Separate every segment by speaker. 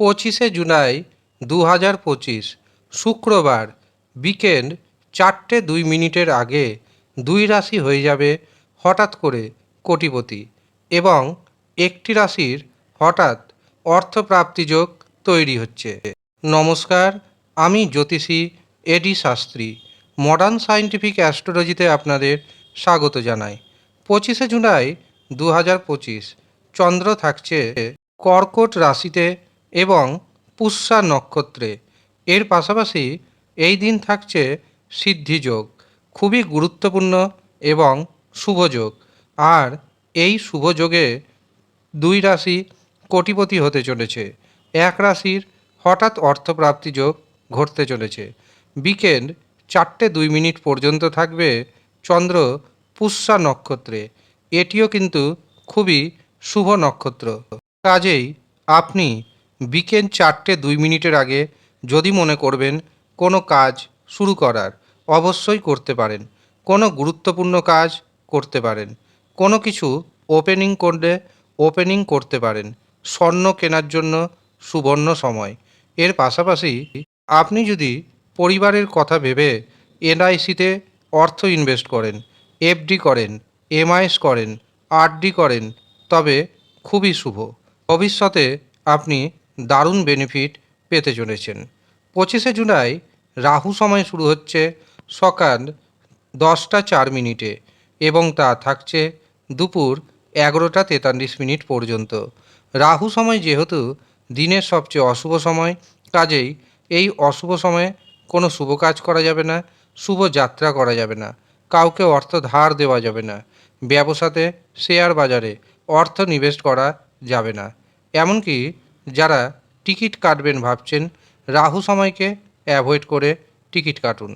Speaker 1: পঁচিশে জুলাই দু হাজার পঁচিশ, শুক্রবার বিকেন্ড চারটে দুই মিনিটের আগে দুই রাশি হয়ে যাবে হঠাৎ করে কোটিপতি এবং একটি রাশির হঠাৎ অর্থপ্রাপ্তি যোগ তৈরি হচ্ছে। নমস্কার, আমি জ্যোতিষী এডি শাস্ত্রী মডার্ন সায়েন্টিফিক অ্যাস্ট্রোলজিতে আপনাদের স্বাগত জানাই। পঁচিশে জুলাই দু হাজার পঁচিশ, চন্দ্র থাকছে কর্কট রাশিতে এবং পুষ্যা নক্ষত্রে। এর পাশাপাশি এই দিন থাকছে সিদ্ধিযোগ খুবই গুরুত্বপূর্ণ এবং শুভযোগ আর এই শুভযোগে দুই রাশি কোটিপতি হতে চলেছে। এক রাশির হঠাৎ অর্থপ্রাপ্তি যোগ ঘটতে চলেছে। বিকেন্ড চারটে দুই মিনিট পর্যন্ত থাকবে চন্দ্র পুষ্যা নক্ষত্রে। এটিও কিন্তু খুবই শুভ নক্ষত্র। কাজেই আপনি বিকেল চারটে দুই মিনিটের আগে যদি মনে করবেন কোনো কাজ শুরু করার অবশ্যই করতে পারেন, কোনো গুরুত্বপূর্ণ কাজ করতে পারেন, কোনো কিছু ওপেনিং করলে ওপেনিং করতে পারেন, স্বর্ণ কেনার জন্য সুবর্ণ সময়। এর পাশাপাশি আপনি যদি পরিবারের কথা ভেবে এনআইসিতে অর্থ ইনভেস্ট করেন এফডি করেন এমআইএস করেন আরডি করেন, তবে খুবই শুভ। ভবিষ্যতে আপনি দারুণ বেনিফিট পেতে চলেছেন। পঁচিশে জুলাই রাহু সময় শুরু হচ্ছে সকাল দশটা চার মিনিটে এবং তা থাকছে দুপুর এগারোটা তেতাল্লিশ মিনিট পর্যন্ত। রাহু সময় যেহেতু দিনের সবচেয়ে অশুভ সময়, কাজেই এই অশুভ সময়ে কোনো শুভ কাজ করা যাবে না, শুভ যাত্রা করা যাবে না, কাউকে অর্থ ধার দেওয়া যাবে না, ব্যবসাতে শেয়ার বাজারে অর্থ নিবেশ করা যাবে না। এমনকি যারা টিকিট কাটবেন ভাবছেন, রাহু সময়কে অ্যাভয়েড করে টিকিট কাটুন।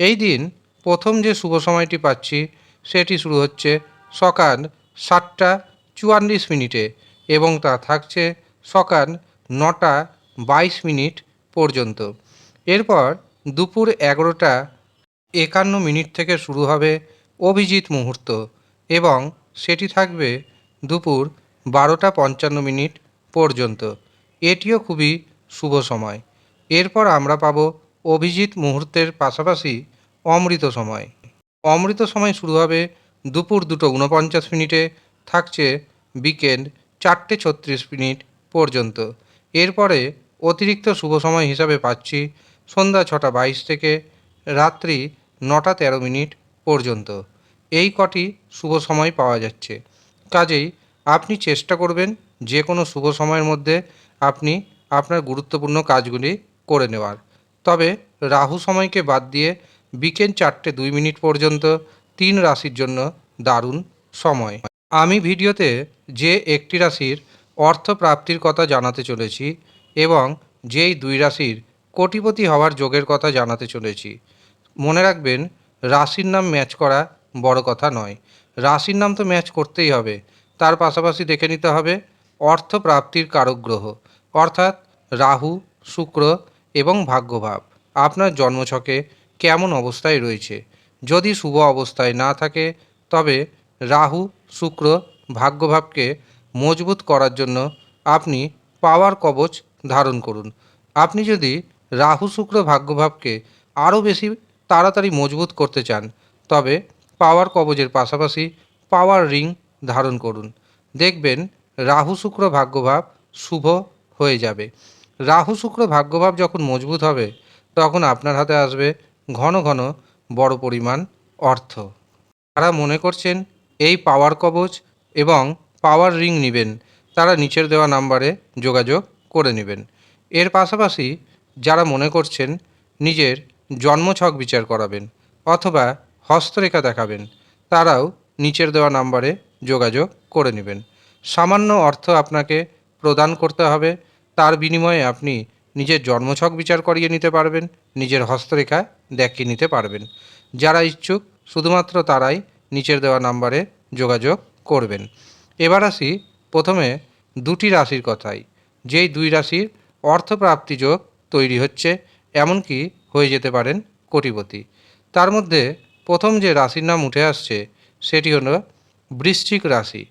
Speaker 1: এই দিন প্রথম যে শুভ সময়টি পাচ্ছি, সেটি শুরু হচ্ছে সকাল সাতটা চুয়াল্লিশ মিনিটে এবং তা থাকছে সকাল নটা বাইশ মিনিট পর্যন্ত। এরপর দুপুর এগারোটা একান্ন মিনিট থেকে শুরু হবে অভিজিৎ মুহূর্ত এবং সেটি থাকবে দুপুর বারোটা পঞ্চান্ন মিনিট পর্যন্ত। এটিও খুবই শুভ সময়। এরপর আমরা পাব অভিজিৎ মুহূর্তের পাশাপাশি অমৃত সময়। অমৃত সময় শুরু হবে দুপুর দুটো উনপঞ্চাশ মিনিটে, থাকছে বিকেল চারটে ছত্রিশ মিনিট পর্যন্ত। এরপরে অতিরিক্ত শুভ সময় হিসাবে পাচ্ছি সন্ধ্যা ছটা বাইশ থেকে রাত্রি নটা তেরো মিনিট পর্যন্ত। এই কটি শুভ সময় পাওয়া যাচ্ছে। কাজেই আপনি চেষ্টা করবেন যে কোনো শুভ সময়ের মধ্যে আপনি আপনার গুরুত্বপূর্ণ কাজগুলি করে নেওয়ার। তবে রাহু সময়কে বাদ দিয়ে বিকেল চারটে দুই মিনিট পর্যন্ত তিন রাশির জন্য দারুণ সময়। আমি ভিডিওতে যে একটি রাশির অর্থ প্রাপ্তির কথা জানাতে চলেছি এবং যেই দুই রাশির কোটিপতি হওয়ার যোগের কথা জানাতে চলেছি। মনে রাখবেন, রাশির নাম ম্যাচ করা বড় কথা নয়। রাশির নাম তো ম্যাচ করতেই হবে। তার পাশাপাশি দেখে নিতে হবে অর্থ প্রাপ্তির কারক অর্থাৎ রাহু, শুক্র এবং ভাগ্যভাব। আপনার জন্মছকে কেমন অবস্থায় রয়েছে? যদি শুভ অবস্থায় না থাকে, তবে রাহু, শুক্র ভাগ্যভাবকে মজবুত করার জন্য আপনি পাওয়ার কবচ ধারণ করুন। আপনি যদি রাহু, শুক্র ভাগ্যভাবকে আরও বেশি তাড়াতাড়ি মজবুত করতে চান, তবে পাওয়ার কবচের পাশাপাশি পাওয়ার রিং ধারণ করুন। দেখবেন রাহু শুক্র ভাগ্যভাব শুভ হয়ে যাবে। রাহু শুক্র ভাগ্যভাব যখন মজবুত হবে, তখন আপনার হাতে আসবে ঘন ঘন বড় পরিমাণ অর্থ। তারা মনে করছেন এই পাওয়ার কবচ এবং পাওয়ার রিং নেবেন, তারা নিচের দেওয়া নাম্বারে যোগাযোগ করে নেবেন। এর পাশাপাশি যারা মনে করছেন নিজের জন্মছক বিচার করাবেন অথবা হস্তরেখা দেখাবেন, তারাও নিচের দেওয়া নাম্বারে যোগাযোগ করে নেবেন। সামান্য অর্থ আপনাকে প্রদান করতে হবে। তার বিনিময়ে আপনি নিজের জন্মছক বিচার করিয়ে নিতে পারবেন, নিজের হস্তরেখা দেখিয়ে নিতে পারবেন। যারা ইচ্ছুক, শুধুমাত্র তারাই নিচের দেওয়া নাম্বারে যোগাযোগ করবেন। এবার আসি প্রথমে দুটি রাশির কথাই যেই দুই রাশির অর্থপ্রাপ্তি যোগ তৈরি হচ্ছে, এমনকি হয়ে যেতে পারেন কোটিপতি। তার মধ্যে প্রথম যে রাশির নাম উঠে আসছে, সেটি হলো বৃশ্চিক রাশি।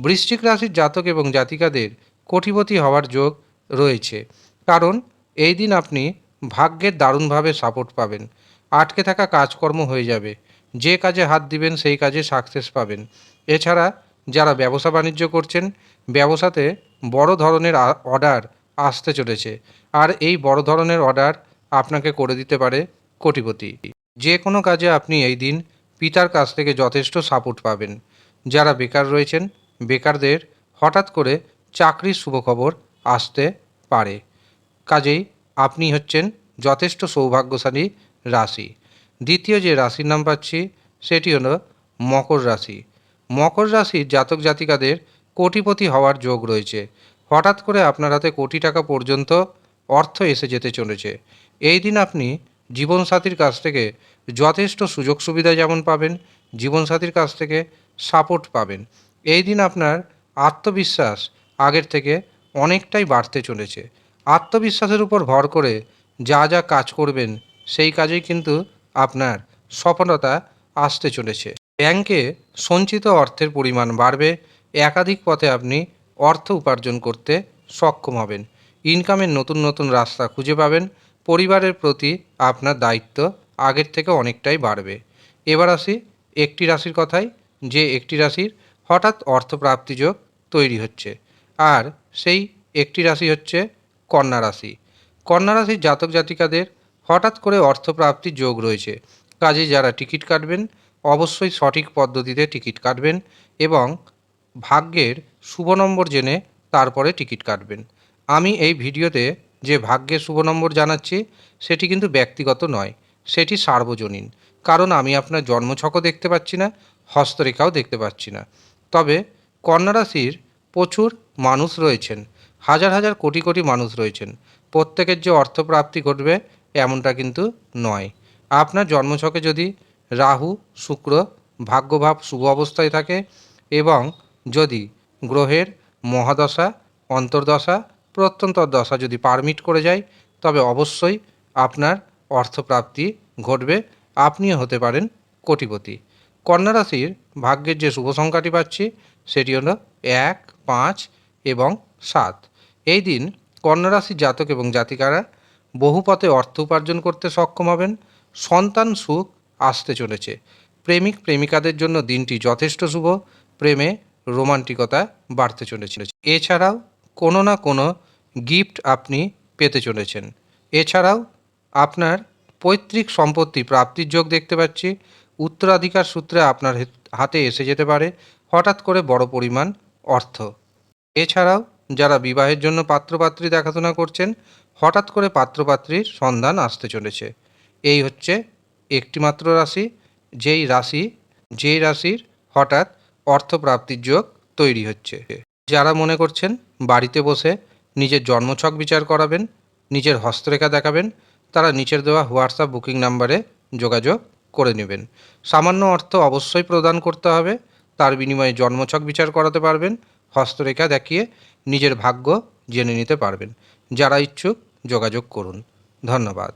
Speaker 1: বৃশ্চিক রাশির জাতক এবং জাতিকাদের কোটিপতি হওয়ার যোগ রয়েছে। কারণ, এই দিন আপনি ভাগ্যের দারুণভাবে সাপোর্ট পাবেন। আটকে থাকা কাজকর্ম হয়ে যাবে। যে কাজে হাত দিবেন, সেই কাজে সাকসেস পাবেন। এছাড়া, যারা ব্যবসা বাণিজ্য করছেন, ব্যবসাতে বড় ধরনের অর্ডার আসতে চলেছে। আর এই বড় ধরনের অর্ডার আপনাকে করে দিতে পারে কোটিপতি। যে কোনো কাজে আপনি এই দিন পিতার কাছ থেকে যথেষ্ট সাপোর্ট পাবেন। যারা বেকার রয়েছেন বেকারদের হঠাৎ করে চাকরির শুভখবর আসতে পারে। কাজেই আপনি হচ্ছেন যথেষ্ট সৌভাগ্যশালী রাশি। দ্বিতীয় যে রাশির নাম পাচ্ছি, সেটি হলো মকর রাশি। মকর রাশির জাতক জাতিকাদের কোটিপতি হওয়ার যোগ রয়েছে। হঠাৎ করে আপনার হাতে কোটি টাকা পর্যন্ত অর্থ এসে যেতে চলেছে। এই দিন আপনি জীবনসাথীর কাছ থেকে যথেষ্ট সুযোগ সুবিধা যেমন পাবেন, জীবনসাথীর কাছ থেকে সাপোর্ট পাবেন। এই দিন আপনার আত্মবিশ্বাস আগের থেকে অনেকটাই বাড়তে চলেছে। আত্মবিশ্বাসের উপর ভর করে যা যা কাজ করবেন, সেই কাজেই কিন্তু আপনার সফলতা আসতে চলেছে। ব্যাংকে সঞ্চিত অর্থের পরিমাণ বাড়বে, একাধিক পথে আপনি অর্থ উপার্জন করতে সক্ষম হবেন। ইনকামের নতুন নতুন রাস্তা খুঁজে পাবেন, পরিবারের প্রতি আপনার দায়িত্ব আগের থেকে অনেকটাই বাড়বে। এবার আসি একটি রাশির কথাই, যে একটি রাশির হঠাৎ অর্থপ্রাপ্তি যোগ তৈরি হচ্ছে। আর সেই একটি রাশি হচ্ছে কন্যা রাশি। কন্যা রাশির জাতক জাতিকাদের হঠাৎ করে অর্থপ্রাপ্তির যোগ রয়েছে। কাজে যারা টিকিট কাটবেন, অবশ্যই সঠিক পদ্ধতিতে টিকিট কাটবেন এবং ভাগ্যের শুভ নম্বর জেনে তারপরে টিকিট কাটবেন। আমি এই ভিডিওতে যে ভাগ্যের শুভ নম্বর জানাচ্ছি, সেটি কিন্তু ব্যক্তিগত নয়, সেটি সার্বজনীন। কারণ আমি আপনার জন্মছকও দেখতে পাচ্ছি না, হস্তরেখাও দেখতে পাচ্ছি না। তবে কন্যা রাশির প্রচুর মানুষ রয়েছেন, হাজার হাজার কোটি কোটি মানুষ রয়েছেন। প্রত্যেকের যে অর্থপ্রাপ্তি ঘটবে এমনটা কিন্তু নয়। আপনার জন্মছকে যদি রাহু, শুক্র ভাগ্যভাব শুভ অবস্থায় থাকে এবং যদি গ্রহের মহাদশা, অন্তর্দশা প্রত্যন্তর দশা যদি পারমিট করে যায়, তবে অবশ্যই আপনার অর্থপ্রাপ্তি ঘটবে। আপনিও হতে পারেন কোটিপতি। কন্যা রাশির ভাগ্যের যে শুভ সংখ্যাটি পাচ্ছি, সেটি হলো এক, পাঁচ এবং সাত। এই দিন কন্যা রাশির জাতক এবং জাতিকারা বহু পথে অর্থ উপার্জন করতে সক্ষম হবেন। সন্তান সুখ আসতে চলেছে। প্রেমিক, প্রেমিকাদের জন্য দিনটি যথেষ্ট শুভ। প্রেমে রোমান্টিকতা বাড়তে চলেছে। এছাড়াও কোনো না কোনো গিফট আপনি পেতে চলেছেন। এছাড়াও আপনার পৈতৃক সম্পত্তি প্রাপ্তির যোগ দেখতে পাচ্ছি। উত্তরাধিকার সূত্রে আপনার হাতে এসে যেতে পারে, হঠাৎ করে বড় পরিমাণ অর্থ। এছাড়াও, যারা বিবাহের জন্য পাত্রপাত্রী দেখাশোনা করছেন, হঠাৎ করে পাত্রপাত্রীর সন্ধান আসতে চলেছে। এই হচ্ছে একটিমাত্র রাশি, যেই রাশি, যেই রাশির হঠাৎ অর্থপ্রাপ্তির যোগ তৈরি হচ্ছে। যারা মনে করছেন বাড়িতে বসে নিজের জন্মছক বিচার করাবেন, নিজের হস্তরেখা দেখাবেন, তারা নিচের দেওয়া হোয়াটসঅ্যাপ বুকিং নাম্বারে যোগাযোগ করে নেবেন। সামান্য অর্থ অবশ্যই প্রদান করতে হবে। তার বিনিময়ে জন্মছক বিচার করাতে পারবেন। হস্তরেখা দেখিয়ে নিজের ভাগ্য জেনে নিতে পারবেন। যারা ইচ্ছুক যোগাযোগ করুন। ধন্যবাদ।